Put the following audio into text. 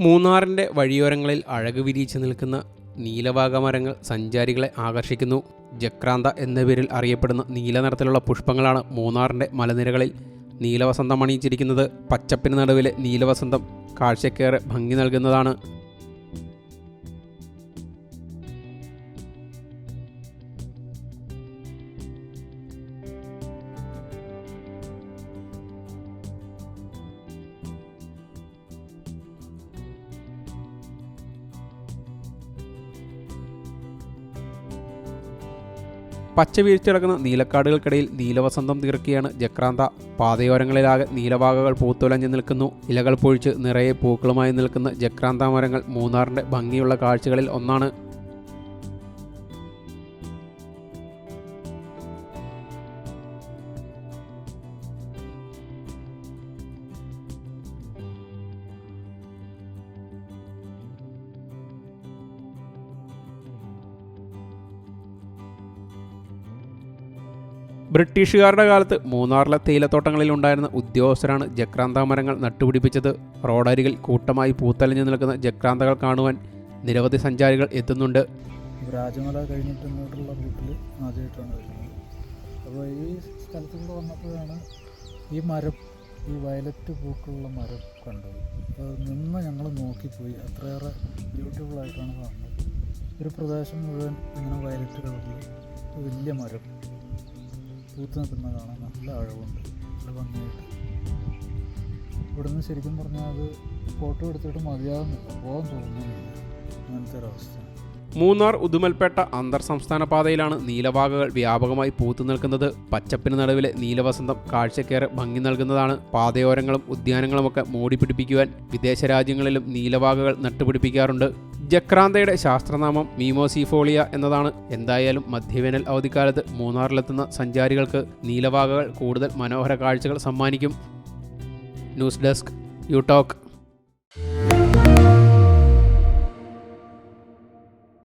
മൂന്നാറിന്റെ വഴിയോരങ്ങളിൽ അഴക് വിരിയിച്ച് നിൽക്കുന്ന നീലവാഗ മരങ്ങൾ സഞ്ചാരികളെ ആകർഷിക്കുന്നു. ജക്രാന്ത എന്ന പേരിൽ അറിയപ്പെടുന്ന നീല നിറത്തിലുള്ള പുഷ്പങ്ങളാണ് മൂന്നാറിന്റെ മലനിരകളിൽ നീലവസന്തം അണിയിച്ചിരിക്കുന്നത്. പച്ചപ്പിന് നടുവിലെ നീലവസന്തം കാഴ്ചക്കേറെ ഭംഗി നൽകുന്നതാണ്. പച്ച വീഴ്ചടക്കുന്ന നീലക്കാടുകൾക്കിടയിൽ നീലവസന്തം തീർക്കുകയാണ് ജക്രാന്ത. പാതയോരങ്ങളിലാകെ നീലവാകകൾ പൂത്തുലഞ്ഞു നിൽക്കുന്നു. ഇലകൾ പൊഴിച്ച് നിറയെ പൂക്കളുമായി നിൽക്കുന്ന ജക്രാന്ത മരങ്ങൾ മൂന്നാറിന്റെ ഭംഗിയുള്ള കാഴ്ചകളിൽ ഒന്നാണ്. ബ്രിട്ടീഷുകാരുടെ കാലത്ത് മൂന്നാറിലെ തേയിലത്തോട്ടങ്ങളിൽ ഉണ്ടായിരുന്ന ഉദ്യോഗസ്ഥരാണ് ജക്രാന്ത മരങ്ങൾ നട്ടുപിടിപ്പിച്ചത്. റോഡരികിൽ കൂട്ടമായി പൂത്തലിഞ്ഞു നിൽക്കുന്ന ജക്രാന്തകൾ കാണുവാൻ നിരവധി സഞ്ചാരികൾ എത്തുന്നുണ്ട്. രാജമല കഴിഞ്ഞിട്ട് ഇങ്ങോട്ടുള്ള റൂട്ടിൽ ആദ്യമായിട്ടാണ് വരുന്നത്. അപ്പോൾ ഈ സ്ഥലത്ത് കൂടെ വന്നപ്പോഴാണ് ഈ മരം ഈ വയലറ്റ് പൂക്കളുള്ള മരം കണ്ടത്. അപ്പോൾ നിന്ന് ഞങ്ങൾ നോക്കിപ്പോയി. അത്രയേറെ ബ്യൂട്ടിഫുൾ ആയിട്ടാണ് കാണുന്നത്. ഒരു പ്രദേശം മുഴുവൻ ഇങ്ങനെ വയലറ്റ് കളറിൽ വലിയ മരം. പൂത്ത് നിൽക്കുന്ന കാണാൻ നല്ല അഴവുണ്ട് നല്ല ഭംഗിയായിട്ട്. ഇവിടുന്ന് ശരിക്കും പറഞ്ഞാൽ അത് ഫോട്ടോ എടുത്തിട്ട് മതിയാകുന്നില്ല പോകാൻ തോന്നുന്നില്ല. അങ്ങനത്തെ ഒരവസ്ഥ മൂന്നാർ ഉദുമൽപേട്ട അന്തർ സംസ്ഥാന പാതയിലാണ് നീലവാകകൾ വ്യാപകമായി പൂത്തു നിൽക്കുന്നത്. പച്ചപ്പിന് നടുവിലെ നീലവസന്തം കാഴ്ചക്കേറെ ഭംഗി നൽകുന്നതാണ്. പാതയോരങ്ങളും ഉദ്യാനങ്ങളുമൊക്കെ മൂടിപ്പിടിപ്പിക്കുവാൻ വിദേശ രാജ്യങ്ങളിലും നീലവാകകൾ നട്ടുപിടിപ്പിക്കാറുണ്ട്. ജക്രാന്തയുടെ ശാസ്ത്രനാമം മീമോസിഫോളിയ എന്നതാണ്. എന്തായാലും മധ്യവേനൽ അവധിക്കാലത്ത് മൂന്നാറിലെത്തുന്ന സഞ്ചാരികൾക്ക് നീലവാകകൾ കൂടുതൽ മനോഹര കാഴ്ചകൾ സമ്മാനിക്കും. News desk you talk